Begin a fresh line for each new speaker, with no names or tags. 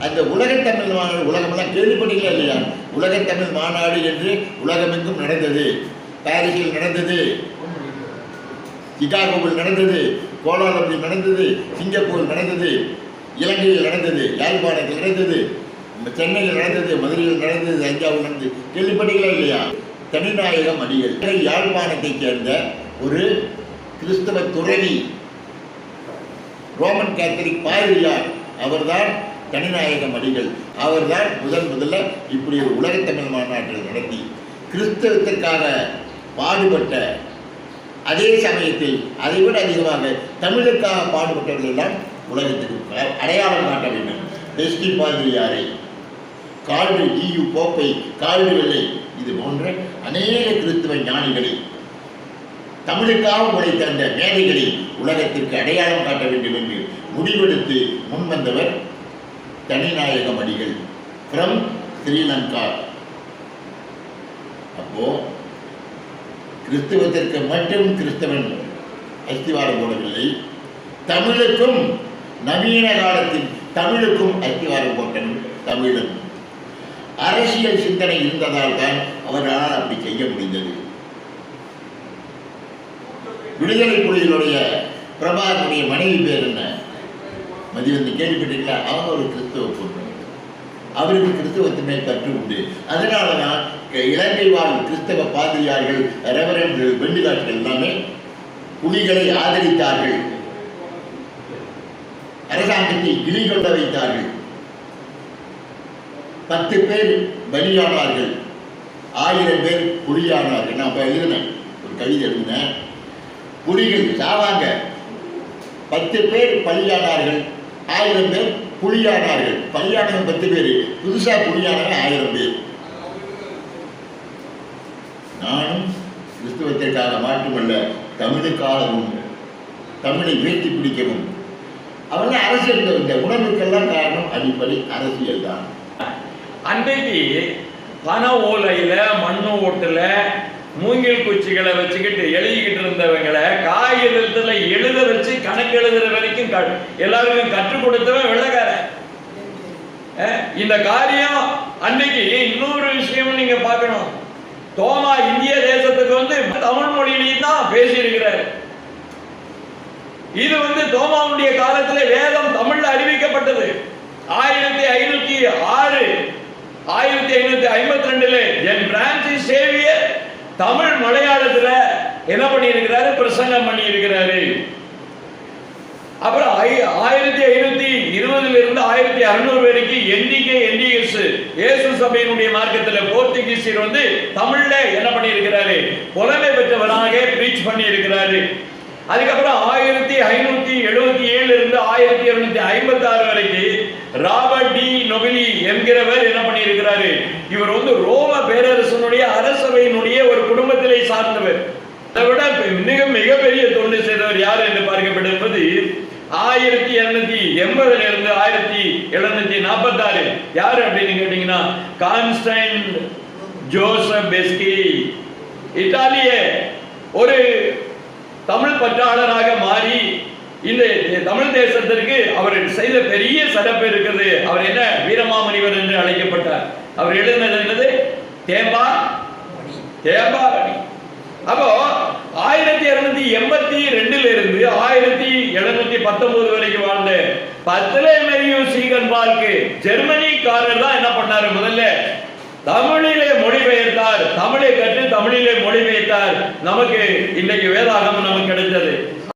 அந்த உலகத்தமிழ் மாநாடு உலகமெல்லாம் கேள்விப்பட்டீங்களா இல்லையா? உலகத்தமிழ் மாநாடு என்று உலகமெங்கும் நடந்தது. பாரிஸில் நடந்தது. சிகாகோவில் நடந்தது. கோலாலம்பூர் நடந்தது. சிங்கப்பூர் நடந்தது. இலங்கையில் நடந்தது. யாழ்ப்பாணத்தில் நடந்தது. சென்னையில் நடந்தது. மதுரையில் நடந்தது. தஞ்சாவூர் நடந்தது. கேள்விப்பட்டீங்களா இல்லையா? தனிநாயகம் அடிகள். யாழ்ப்பாணத்தைச் சேர்ந்த ஒரு கிறிஸ்தவ துறவி ரோமன் கேத்தலிக் பாதிரியார். அவர்தான் தனிநாயகம் அடிகள் அவர்தான் முதல் முதல்ல இப்படி ஒரு உலகத்தமிழ் மாநாட்டில் நடத்தி கிறிஸ்தவத்திற்காக பாடுபட்ட அதே சமயத்தில் அதை விட அதிகமாக தமிழுக்காக பாடுபட்டவர்கள் எல்லாம் உலகத்துக்கு அடையாளம் காட்ட வேண்டும். பெஸ்டி பாதிரியாரை கால்வி ஈயு கோப்பை கால்வி வெள்ளை. இது போன்ற அநேக கிறிஸ்தவ ஞானிகளை தமிழுக்காக உழைத்த அந்த மேதைகளை உலகத்திற்கு அடையாளம் காட்ட வேண்டும் என்று முடிவெடுத்து முன்வந்தவர் தனிநாயகம் அடிகள் ஃப்ரம் ஸ்ரீலங்கா அப்போ கிறிஸ்தவத்திற்கு மட்டும் கிறிஸ்தவன் அஸ்திவாரம் போடவில்லை. தமிழுக்கும் நவீன காலத்தில் தமிழுக்கும் அஸ்திவாரம் போட்டன் தமிழன் அரசியல் சிந்தனை இருந்ததால் தான் அவரால் அப்படி செய்ய முடிந்தது. விடுதலை புலிகளுடைய பிரபாகருடைய மனைவி பேர் என்ன? மதிவந்தி கேள்விப்பட்டீங்களா அவங்க ஒரு கிறிஸ்துவ பொண்ணு அவருக்கு கிறிஸ்தவத்தின் மேல் பற்று உண்டு. அதனால தான் இலங்கை வாழ் கிறிஸ்தவ பாதிரியார்கள் ரெவரன்கள் வெண்டுகாட்டுகள் எல்லாமே புலிகளை ஆதரித்தார்கள். அரசாங்கத்தை கிளிகொள்ள வைத்தார்கள். பத்து பேர் பலியானார்கள். ஆயிரம் பேர் புலியானார்கள் நான் இப்போ எழுதினேன். ஒரு கவிதை எழுதினேன். புலிகள் சாவாங்க. பத்து பேர் பலியானார்கள். ஆயிரம் பேர் புலியானார்கள். பலியானவன் பத்து பேர். புதுசா புலியானவன் ஆயிரம் பேர். நானும் கிறிஸ்துவத்திற்காக மாற்றுமல்ல தமிழுக்காகவும் தமிழை வீழ்த்தி பிடிக்கவும். அவங்க அரசியல் இந்த உணர்வுக்கெல்லாம் காரணம் அடிப்படை அரசியல் தான்.
அன்றைக்கு பண ஓலையில மண்ணு ஓட்டுல மூங்கில் குச்சிகளை வச்சுக்கிட்டு எழுதிக்கிட்டு இருந்தவங்களை காகிதத்துல எழுத வச்சு கணக்கு எழுதுற வரைக்கும் எல்லாருக்கும் கற்றுக் கொடுத்தவன் வெள்ளக்காரன். இந்த காரியம் அன்னைக்கு இன்னொரு விஷயம் நீங்க பார்க்கணும். தோமா இந்திய தேசத்துக்கு வந்து தமிழ் மொழியிலையும் தான் பேசியிருக்கிறார். இது வந்து தோமாவுடைய காலத்துல வேதம் தமிழ்ல அறிவிக்கப்பட்டது. ஆயிரத்தி ஐநூத்தி ஆறு ஆயிரத்தி ஐநூத்தி ஐம்பத்தி ரெண்டுல என் பிரான்சி சேவியர் தமிழ் மலையாளத்துல என்ன பண்ணியிருக்கிறாரு? பிரசங்கம் பண்ணி இருக்கிறாரு அப்புறம் ஐ- ஆயிரத்தி ஐநூத்தி இருபதுல இருந்து ஆயிரத்தி அறுநூறு வரைக்கும் எண்ணிக்கை என்டிஎஸ் இயேசு சபையினுடைய மார்க்கத்துல போர்த்துகீசியர் வந்து தமிழ்ல என்ன பண்ணியிருக்கிறாரு? புலமை பெற்றவராக பிரீச் பண்ணி இருக்கிறாரு அதுக்கப்புறம் ஆயிரத்தி ஐநூத்தி எழுபத்தி ஏழுல இருந்து ஆயிரத்தி இருநூத்தி ஐம்பத்தி ஆறு வரைக்கும் ராபர்ட் டி நொபிலி என்கிறவர் என்ன இருக்கிறாரு இவர் வந்து ரோம பேரரசனுடைய அரசவையினுடைய ஒரு குடும்பத்திலே சார்ந்தவர். அதை விட மிக மிகப்பெரிய தொண்டு செய்தவர் யார் என்று பார்க்கப்படுவது ஆயிரத்தி இருநூத்தி எண்பதுல இருந்து ஆயிரத்தி எழுநூத்தி நாற்பத்தி ஆறு யார் அப்படின்னு கேட்டீங்கன்னா கான்ஸ்டைன் ஜோசப் பெஸ்கி. இத்தாலிய ஒரு தமிழ் பற்றாளராக இந்த தமிழ் தேசத்திற்கு அவர் செய்த பெரிய சிறப்பு இருக்குது. அவர் என்ன? வீரமாமுனிவர் என்று அழைக்கப்பட்டார். அவர் எழுதினது என்னது? தேம்பா? தேம்பாவணி அப்போ ஆயிரத்தி இருநூத்தி எண்பத்தி ரெண்டுல இருந்து ஆயிரத்தி எழுநூத்தி பத்தொன்பது வரைக்கும் வாழ்ந்த பத்லேமெரியு சீகன் பார்க்கு ஜெர்மனிக்காரர் தான் என்ன பண்ணாரு முதல்ல? தமிழிலே மொழிபெயர்த்தார் தமிழை கற்று தமிழிலே மொழிபெயர்த்தார் நமக்கு இன்றைக்கு வேதாகம் நமக்கு கிடைத்தது.